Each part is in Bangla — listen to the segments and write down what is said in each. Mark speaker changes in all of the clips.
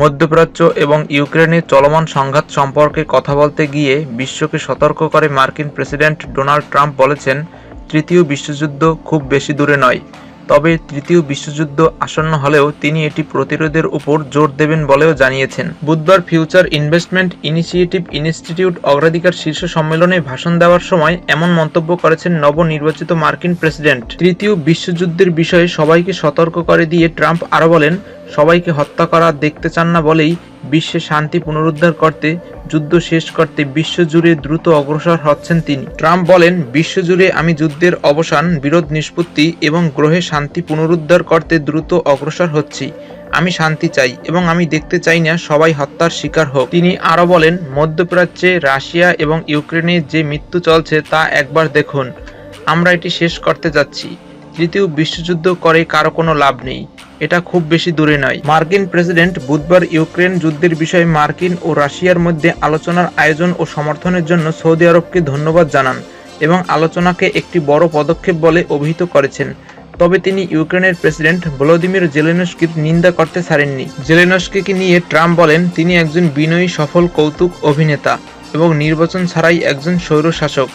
Speaker 1: মধ্যপ্রাচ্য এবং ইউক্রেনের চলমান সংঘাত সম্পর্কে কথা বলতে গিয়ে বিশ্বকে সতর্ক করে মার্কিন প্রেসিডেন্ট ডোনাল্ড ট্রাম্প বলেছেন, তৃতীয় বিশ্বযুদ্ধ খুব বেশি দূরে নয়। তবে তৃতীয় বিশ্বযুদ্ধ আসন্ন হলেও তিনি এটি প্রতিরোধের উপর জোর দেবেন বলেও জানিয়েছেন। বুধবার ফিউচার ইনভেস্টমেন্ট ইনিশিয়েটিভ ইনস্টিটিউট অগ্রাধিকার শীর্ষ সম্মেলনে ভাষণ দেওয়ার সময় এমন মন্তব্য করেছেন নবনির্বাচিত মার্কিন প্রেসিডেন্ট। তৃতীয় বিশ্বযুদ্ধের বিষয়ে সবাইকে সতর্ক করে দিয়ে ট্রাম্প আরও বলেন সবাইকে হত্যা করা দেখতে চান না বলেই বিশ্বে শান্তি পুনরুদ্ধার করতে, যুদ্ধ শেষ করতে বিশ্বজুড়ে দ্রুত অগ্রসর হচ্ছেন তিনি। ট্রাম্প বলেন, বিশ্বজুড়ে আমি যুদ্ধের অবসান, বিরোধ নিষ্পত্তি এবং গ্রহে শান্তি পুনরুদ্ধার করতে দ্রুত অগ্রসর হচ্ছি। আমি শান্তি চাই এবং আমি দেখতে চাই না সবাই হত্যার শিকার হোক। তিনি আরও বলেন, মধ্যপ্রাচ্যে রাশিয়া এবং ইউক্রেনে যে মৃত্যু চলছে তা একবার দেখুন। আমরা এটি শেষ করতে যাচ্ছি। তৃতীয় বিশ্বযুদ্ধ করে কারও কোনো লাভ নেই। এটা খুব বেশি দূরে নয়। মার্কিন প্রেসিডেন্ট বুধবার ইউক্রেন যুদ্ধের বিষয়ে মার্কিন ও রাশিয়ার মধ্যে আলোচনার আয়োজন ও সমর্থনের জন্য সৌদি আরবকে ধন্যবাদ জানান এবং আলোচনাকে একটি বড় পদক্ষেপ বলে অভিহিত করেছেন। তবে তিনি ইউক্রেনের প্রেসিডেন্ট ভলোদিমির জেলেনস্কির নিন্দা করতে ছাড়েননি। জেলেনস্কিকে নিয়ে ট্রাম্প বলেন, তিনি একজন বিনয়ী, সফল, কৌতুক অভিনেতা এবং নির্বাচন ছাড়াই একজন স্বৈরশাসক।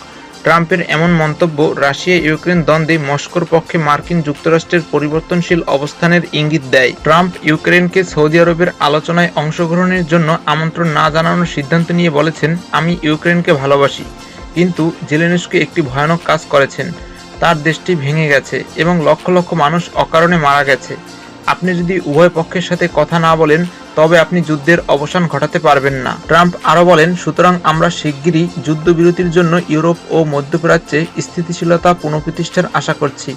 Speaker 1: ট্রাম্পের এমন মন্তব্য, রাশিয়া ইউক্রেন দ্বন্দ্বে মস্কোর পক্ষে মার্কিন যুক্তরাষ্ট্রের পরিবর্তনশীল অবস্থানের ইঙ্গিত দেয়। ট্রাম্প ইউক্রেনকে সৌদি আরবের আলোচনায় অংশগ্রহণের জন্য আমন্ত্রণ না জানানোর সিদ্ধান্ত নিয়ে বলেছেন, আমি ইউক্রেনকে ভালোবাসি, কিন্তু জেলেনস্কি একটি ভয়ানক কাজ করেছেন। তার দেশটি ভেঙে গেছে এবং লক্ষ লক্ষ মানুষ অকারণে মারা গেছে। আপনি যদি উভয় পক্ষের সাথে কথা না বলেন তবে আপনি যুদ্ধের অবসান ঘটাতে পারবেন না। ট্রাম্প আরও বলেন, সুতরাং আমরা শিগগিরই যুদ্ধবিরতির জন্য ইউরোপ ও মধ্যপ্রাচ্যে স্থিতিশীলতা পুনঃপ্রতিষ্ঠার আশা করছি।